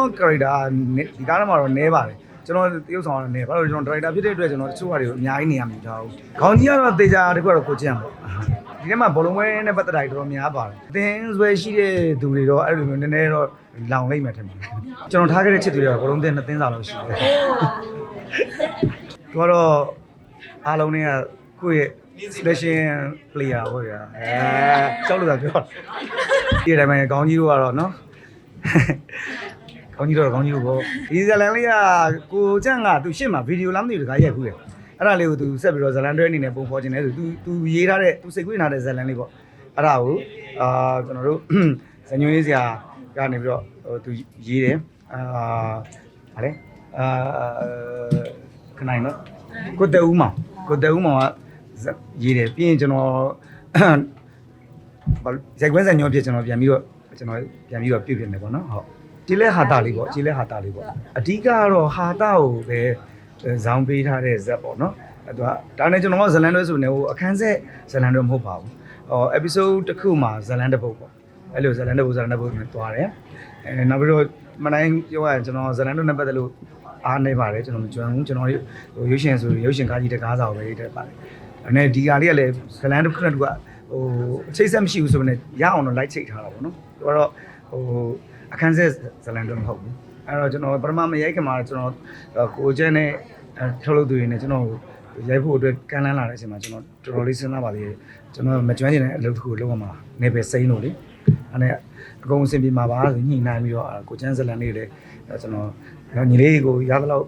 တော် character ဒီကားထဲမှာတော့နည်းပါတယ်ကျွန်တော်တရုပ်ဆောင်ကတော့နည်းဘာလို့လဲကျွန်တော် director ဖြစ်တဲ့အတွက်ကျွန်တော်တချို့ဟာတွေကိုအများကြီးနေရာမယူထားဘူးခေါင်းကြီးကတော့တေချာတခုကတော့ကိုကျန်ပေါ့ဒီထဲမှာဘောလုံးပွဲနဲ့ပတ်သက်တာတွေတော်တော်များပါတယ်အသင်းဆွဲရှိတဲ့သူတွေတော့အဲ့လိုမျိုးနည်းနည်းတော့လောင်လိုက်မှထင်ပါတယ်ကျွန်တော်ထားခဲ့တဲ့ချစ်သူတွေကဘောလုံးသင်းနှစ်သင်းစာလောက်ရှိတယ်သူကတော့အားလုံးတွေကကိုယ့်ရဲ့ selection player ပေါ့ဗျာအဲကြောက်လို့သာပြောတာဒီတိုင်းမှာခေါင်းကြီးတို့ကတော့နော် ကောင်းကြီးတော့ကောင်းကြီးတို့ပေါ့ဒီဇလန်လေးကကိုကျန့်ကသူရှစ်မှာဗီဒီယိုလားမသိဘူးတခါရိုက်ဘူးလေအဲ့ဒါလေးကိုသူဆက်ပြီးတော့ဇလန်တွဲအနေနဲ့ပုံဖော်ခြင်းလဲဆိုသူသူရေးထားတဲ့သူစိတ်ကူးထားတဲ့ဇလန်လေးပေါ့အဲ့ဒါကိုအာကျွန်တော်တို့ဇညွေးစရာကနေပြီးတော့ဟိုသူရေးတယ်အာဗါလဲအာခနိုင်နော်ကိုတဲဦးမောင်ကိုတဲဦးမောင်ကရေးတယ်ပြီးရင်ကျွန်တော်ဘာရိုက်ခွန်းဇညွေးဖြစ်ကျွန်တော်ပြန်ပြီးတော့ကျွန်တော်ပြန်ပြီးတော့ပြုတ်ပြင်တယ်ပေါ့နော်ဟုတ် ကြည်လဲဟာတာလေးပေါ့ကြည်လဲဟာတာလေးပေါ့အဓိကကတော့ဟာတာကိုပဲဇောင်းပေးထားတဲ့ဇက်ပေါ့နော်အဲ့တော့ဒါနဲ့ကျွန်တော်ကဇလန်တွဲဆိုနေဟိုအခန်းဆက်ဇလန်တွဲမဟုတ်ပါဘူးဟော episode တစ်ခုမှာဇလန်တစ်ပုတ်ပေါ့အဲ့လိုဇလန်တစ်ပုတ်ဇလန်တစ်ပုတ်နဲ့တွားတယ်အဲနောက်ပြီးတော့မနိုင်ပြောရရင်ကျွန်တော်ဇလန်တွဲနဲ့ပတ်သက်လို့အားနေပါတယ်ကျွန်တော်မကြွဘူးကျွန်တော်ဟိုရုပ်ရှင်ဆိုရုပ်ရှင်ကားကြီးတကားစာကိုပဲရေးတတ်ပါတယ်အဲ့ဒီဒီကားလေးကလည်းဇလန်တစ်ခုနဲ့တစ်ခုကဟိုအချိတ်ဆက်မရှိဘူးဆိုတော့ရအောင်တော့လိုက်ချိတ်ထားတာပေါ့နော်သူကတော့ဟို အခန်းဆက်ဇလန်တော့မဟုတ်ဘူးအဲ့တော့ကျွန်တော်ပထမမရိုက်ခင်မှာကျွန်တော်ကိုကျဲနဲ့ထုတ်လုပ်သူတွေနဲ့ကျွန်တော်ရိုက်ဖို့အတွက်ကမ်းလှမ်းလာတဲ့အချိန်မှာကျွန်တော်တော်တော်လေးစဉ်းစားပါသေးတယ်ကျွန်တော်မကျွမ်းကျင်တဲ့အလုပ်တစ်ခုလုပ်ရမှာနေပဲစိမ့်လို့လေအဲ့နဲ့အကုန်အဆင်ပြေမှာပါဆိုညှိနှိုင်းပြီးတော့ကိုကျန်းဇလန်လေးတွေကျွန်တော်ညီလေးကိုရသလောက်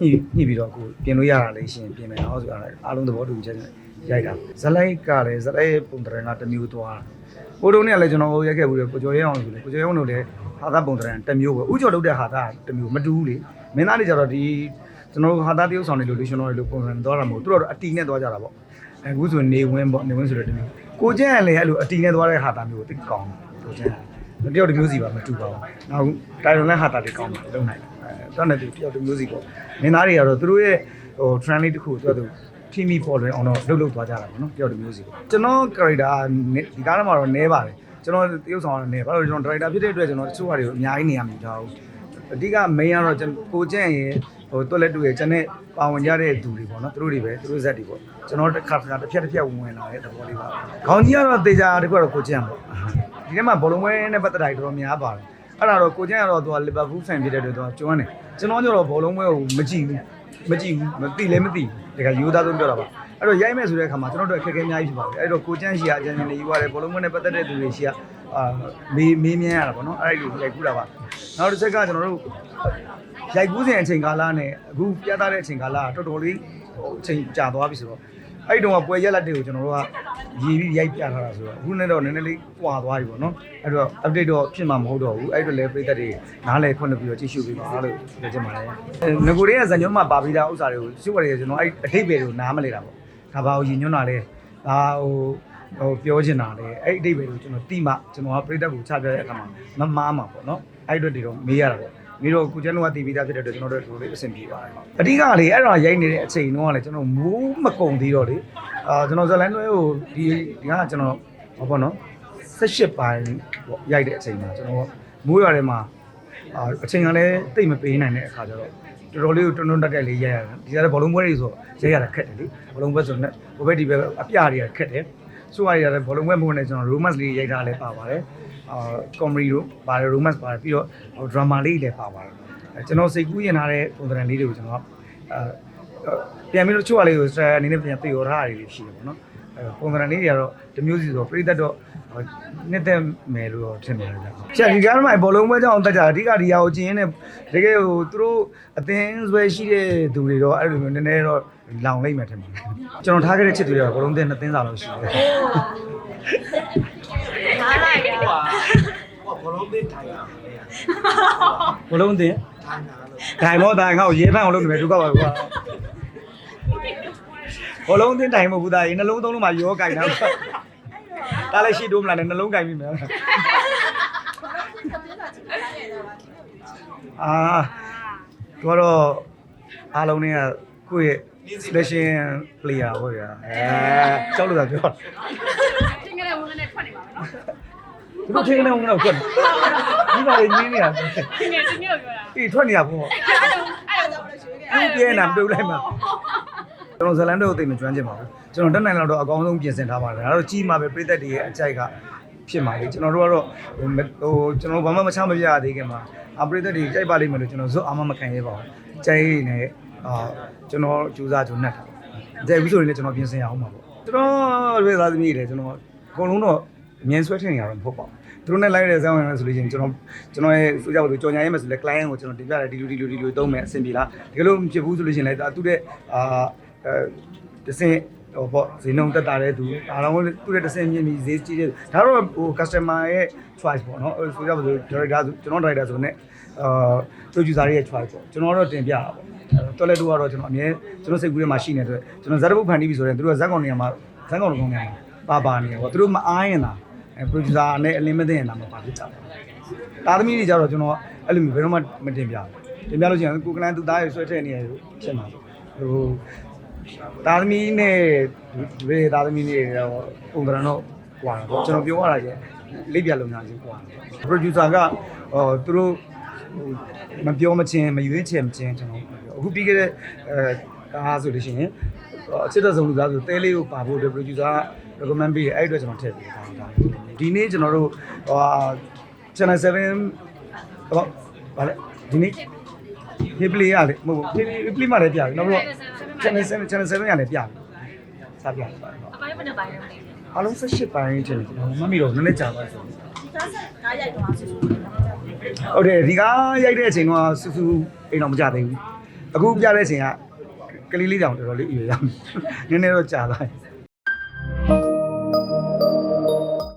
ညှိညှိပြီးတော့ကိုပြင်လို့ရတာလေးရှင်ပြင်မယ်အောင်ဆိုတော့အားလုံးသဘောတူချက်ရိုက်တာဇလိုက်ကလည်းဇလိုက်ပုံတရံကတစ်မျိုးသွားကိုတုံးနဲ့လည်းကျွန်တော်ရိုက်ခဲ့ဘူးလေကိုကျော်ရဲအောင်ဆိုလေကိုကျော်ရဲအောင်တို့လည်းဟာသားပုံတရံတစ်မျိုးပဲဥကျော်လုပ်တဲ့ဟာသားတစ်မျိုးမတူဘူးလေမင်းသားတွေကြတော့ဒီကျွန်တော်တို့ဟာသားတရုပ်ဆောင်တွေလို့လူရှင်တော်တွေလို့ပုံစံသွားတာမဟုတ်သူတို့တော့အတီနဲ့သွားကြတာပေါ့အခုဆိုနေဝင်းပေါ့နေဝင်းဆိုတဲ့တစ်မျိုးကိုကျန်းကလည်းအဲ့လိုအတီနဲ့သွားတဲ့ဟာသားမျိုးကိုတိတ်ကောင်းတယ်ကိုကျန်းကတယောက်တစ်မျိုးစီပါမတူပါဘူးနောက်တိုင်ရွန်လည်းဟာသားတွေကောင်းတယ်လုံနိုင်တယ်အဲ တော့လည်းသူတယောက်တစ်မျိုးစီပေါ့မင်းသားတွေကတော့သူတို့ရဲ့ဟို trend လေးတစ်ခုသူကသူ team ပေါ်လွင်အောင်တော့လှုပ်လှုပ်သွားကြတာပေါ့နော်တယောက်တစ်မျိုးစီပေါ့ကျွန်တော် character ဒီကားထဲမှာတော့နည်းပါတယ်ကျွန်တော်တရုပ်ဆောင်ရနေဘာလို့ကျွန်တော် director ဖြစ်တဲ့အတွက်ကျွန်တော်တချို့ဟာတွေကိုအများကြီးနေရာမယူထားဘူးအဓိက main ကတော့ကျွန်တော်ကိုကျန့်ရဲ့ဟိုတွက်လက်တူရဲ့ကျွန်တဲ့ပါဝင်ကြတဲ့သူတွေပေါ့နော်သူတို့တွေပဲသူတို့ဇက်တွေပေါ့ကျွန်တော်တစ်ခါတစ်ခါတစ်ဖြက်တစ်ဖြက်ဝင်ဝင်လာတဲ့သဘောလေးပါခေါင်းကြီးကတော့တေချာတခုကတော့ကိုကျန့်ပေါ့ဒီထဲမှာဘောလုံးပွဲနဲ့ပတ်သက်တာတော်တော်များပါတယ် အဲ့ဒါတော့ကိုကျန့်ကတော့သူကလီဗာပူးဖန်ဖြစ်တဲ့အတွက်သူကကျွမ်းတယ်ကျွန်တော်ကျတော့ဘောလုံးပွဲကိုမကြည့်ဘူးမကြည့်ဘူးမသိလည်းမသိဘူးဒါကယူသားဆုံးပြောတာပါအဲ့တော့ရိုက်မယ်ဆိုတဲ့အခါမှာကျွန်တော်တို့အခက်အခဲအများကြီးဖြစ်ပါတယ်အဲ့တော့ကိုကျန့်ရှိရအကြံဉာဏ်တွေယူရတယ်ဘောလုံးပွဲနဲ့ပတ်သက်တဲ့သူတွေရှိရအာမေးမေးမြန်းရတာပေါ့နော်အဲ့ဒီလိုရိုက်ကူးတာပါနောက်တစ်ချက်ကကျွန်တော်တို့ရိုက်ကူးစဉ်အချိန်ကာလနဲ့အခုပြသတဲ့အချိန်ကာလကတော်တော်လေးဟိုအချိန်ကြာသွားပြီဆိုတော့ အဲ့ဒီတော့ပွဲရက်လက်တွေကိုကျွန်တော်တို့ကရေးပြီးရိုက်ပြထားတာဆိုတော့အခုနဲ့တော့နည်းနည်းလေးကွာသွားပြီပေါ့နော်အဲ့တော့ update တော့ဖြစ်မှာမဟုတ်တော့ဘူးအဲ့တော့လည်းပြည်သက်တွေနားလည်ခွင့်လုပ်ပြီးတော့ကြည့်ရှုပေးပါလို့ပြောချင်ပါတယ်ငကိုတွေကဇညုံမှာပါပြီးသားဥစ္စာတွေကိုရှုပ်ရတယ်ကျွန်တော်အဲ့အထိပ္ပယ်တွေကိုနားမလဲတာပေါ့ဒါပါကိုယဉ်ညွန်းတာလဲဒါဟိုဟိုပြောချင်တာလေအဲ့အတိတ်ပဲလို့ကျွန်တော်တိမှကျွန်တော်ကပြိတက်ကိုချပြတဲ့အခါမှာမမားမှာပေါ့နော်အဲ့အတွက်တွေတော့မေးရတာပေါ့ ပြီးတော့ကိုကျန်းလုံးကတည်ပြီးသားဖြစ်တဲ့အတွက်ကျွန်တော်တို့တို့လေးအဆင်ပြေပါတယ်အဓိကလေအဲ့တော့ရိုက်နေတဲ့အချိန်တုန်းကလေကျွန်တော်မိုးမကုံသေးတော့လေအာကျွန်တော်ဇလန်တွဲကိုဒီဒီကကျွန်တော်ဟောပေါ့နော်18ပိုင်းပေါ့ရိုက်တဲ့အချိန်မှာကျွန်တော်မိုးရွာထဲမှာအာအချိန်ကလည်းတိတ်မပေးနိုင်တဲ့အခါကျတော့တော်တော်လေးကိုတွန်းတွန်းတက်တက်လေးရိုက်ရတယ်ဒီကလည်းဘောလုံးပွဲတွေဆိုရိုက်ရတာခက်တယ်လေဘောလုံးပွဲဆိုတော့ဘိုဘက်ဒီဘက်အပြတွေကခက်တယ် ဆိုရရတယ်ဘောလုံးပွဲမို့နဲ့ကျွန်တော် romance လေးရိုက်ထားလဲပါပါတယ်အာ comedy တို့ပါတယ် romance ပါတယ်ပြီးတော့ဟို drama လေးလည်းပါပါတယ်အဲကျွန်တော်စိတ်ကူးရင်ထားတဲ့ပုံစံလေးတွေကိုကျွန်တော်အာပြန်ပြီးတော့ချို့ကလေးကို style အနေနဲ့ပြန်ပြေရောထားရည်ရှိတယ်ပေါ့နော်အဲပုံစံလေးတွေကတော့တစ်မျိုးစီဆိုပြိသက်တော့ နှစ်သက်မယ်လို့တော့ထင်တယ်ဗျ။ချက်ဒီကားမှာဘောလုံးပွဲကြောင့်တက်ကြတာအဓိကဒီဟာကိုကျင်းနေတကယ်ဟိုသူတို့အသင်းဆွဲရှိတဲ့သူတွေတော့အဲ့လိုမျိုးနည်းနည်းတော့လောင်လိုက်မှထင်တယ်။ကျွန်တော်ထားခဲ့တဲ့ချစ်သူတွေကဘောလုံးသင်းနှစ်သင်းစာလောက်ရှိတယ်ထားလိုက်ရဟိုကဘောလုံးသေးထိုင်ရမယ်။ဘောလုံးသင်းထိုင်တာလို့ဒိုင်မောဒိုင်ငါ့ကိုရေးဖန်အောင်လုပ်နေမယ်ဒုက္ခပါကွာဘလုံးတင်းတိုင်မဟုတ်ဘူးသားရေနှလုံးသုံးလုံးမှာရောကြိုင်တာ ဒါလည်းရှိတိုးမလားနဲ့နှလုံးကြိုင်ပြီမယ်အာတော့အားလုံးတွေကကိုယ့်ရဲ့ selection player ပေါ့ဗျာအဲကြောက်လို့သာပြောတာတင်ကြတဲ့ဝင်နဲ့ထွက်နေပါမယ်နော်သူတို့ထင်းနေအောင်တော့ကွက်ဒီပါလေညင်းနေရငယ်ဒီနေ့ကိုပြောတာအေးထွက်နေရပေါ့အဲ့ဒါအဲ့ဒါတော့ရွှေခဲ့သူပြဲနာပြုတ်လိုက်မှာ ကျွန်တော်ဇလန်တို့သိမကျွမ်းကျင်ပါဘူးကျွန်တော်တက်နိုင်တော့အကောင်းဆုံးပြင်ဆင်ထားပါတယ်ဒါတော့ကြီးမှာပဲပြည်သက်တွေရဲ့အကြိုက်ကဖြစ်မှာလေကျွန်တော်တို့ကတော့ဟိုကျွန်တော်ဘာမှမချမပြရသေးခင်မှာအပြည်သက်တွေကြိုက်ပါလိမ့်မယ်လို့ကျွန်တော်ဇွတ်အာမမခံရပါဘူးကြိုက်နေအာကျွန်တော်ကြိုးစားကြုံနဲ့ကြိုက်ဘူးဆိုရင်လည်းကျွန်တော်ပြင်ဆင်ရအောင်ပါပေါ့ကျွန်တော်ရွေးသားသမီးတွေကျွန်တော်အကုန်လုံးတော့မြင်ဆွဲထင်နေရတော့မဟုတ်ပါဘူးသူတို့နဲ့လိုက်တဲ့ဇောင်းရယ်ဆိုလို့ရှိရင်ကျွန်တော်ကျွန်တော်ရဲ့ဆိုကြပါစို့ကြော်ညာရဲမယ်ဆိုလဲ client ကိုကျွန်တော်တင်ပြတယ်ဒီလိုဒီလိုဒီလိုသုံးမယ်အဆင်ပြေလားတကယ်လို့မဖြစ်ဘူးဆိုလို့ရှိရင်လည်းဒါသူတဲ့အာ အဲတစင်ဟိုပေါ့ဈေးနှုန်းတက်တာတဲ့သူဒါတော့သူတဲ့တစင်မြင်ပြီးဈေးကြီးတဲ့ဒါတော့ဟို customer ရဲ့ choice ပေါ့နော်ဆိုကြပါစို့ director ဆိုကျွန်တော် director ဆိုねအာ producer ရဲ့ choice ပေါ့ကျွန်တော်တော့တင်ပြတာပေါ့တော်လက်တို့ကတော့ကျွန်တော်အမြဲကျွန်တော်စိတ်ကူးထဲမှာရှိနေတဲ့အတွက်ကျွန်တော်ဇာတ်ပုတ်ဖန်တီးပြီဆိုရင်သူတို့ကဇက်ကောင်နေရာမှာဇက်ကောင်ကောင်နေရာမှာပါပါနေတယ်ပေါ့သူတို့မအားရင်လားအဲ producer နဲ့အလင်းမသိရင်လားမပါဖြစ်ကြဘူးတာသမီးတွေကြတော့ကျွန်တော်အဲ့လိုမျိုးဘယ်တော့မှမတင်ပြဘူးတင်ပြလို့ရှိရင်ကိုကလန်သူသားရေဆွဲထည့်နေရဖြစ်မှာဟို တာသမီးနဲ့ဒီတာသမီးနဲ့တော့ပုံစံတော့ဟွာတော့ကျွန်တော်ပြောရတာချင်းလိပ်ပြလုံညာချင်းဟွာ producer ကဟိုသူတို့ဟိုမပြောမချင်းမရွေးချယ်မချင်းကျွန်တော်အခုပြီးခဲ့တဲ့အဲကားဆိုလို့ရှိရင်အချစ်တဲ့ဆုံးလူသားဆိုတဲလေးကိုပါဖို့ producer က recommend ပေးတယ်အဲ့ဒီအတွက်ကျွန်တော်ထည့်ပေးတာဒီနေ့ကျွန်တော်တို့ဟို channel 7ဟောဗာလဲဒီနေ့ hip play ရလေမဟုတ်ဘူး hip play မှလည်းပြပြီနောက်တော့ channel 7 channel 7ရလည်းပြပြီစပြတယ်အပိုင်းဘယ်နှပိုင်းလဲမသိဘူးအားလုံး18ပိုင်းချင်တယ်မမီတော့နည်းနည်းကြာသွားဆိုဒီကားဆက်ကားရိုက်တော့ဆူဆူဟုတ်တယ်ဒီကားရိုက်တဲ့အချိန်ကစူးစူးအိမ်တော့မကြသေးဘူးအခုပြတဲ့အချိန်ကကလေးလေးတောင်တော်တော်လေးအရွယ်ရနည်းနည်းတော့ကြာသွားတယ်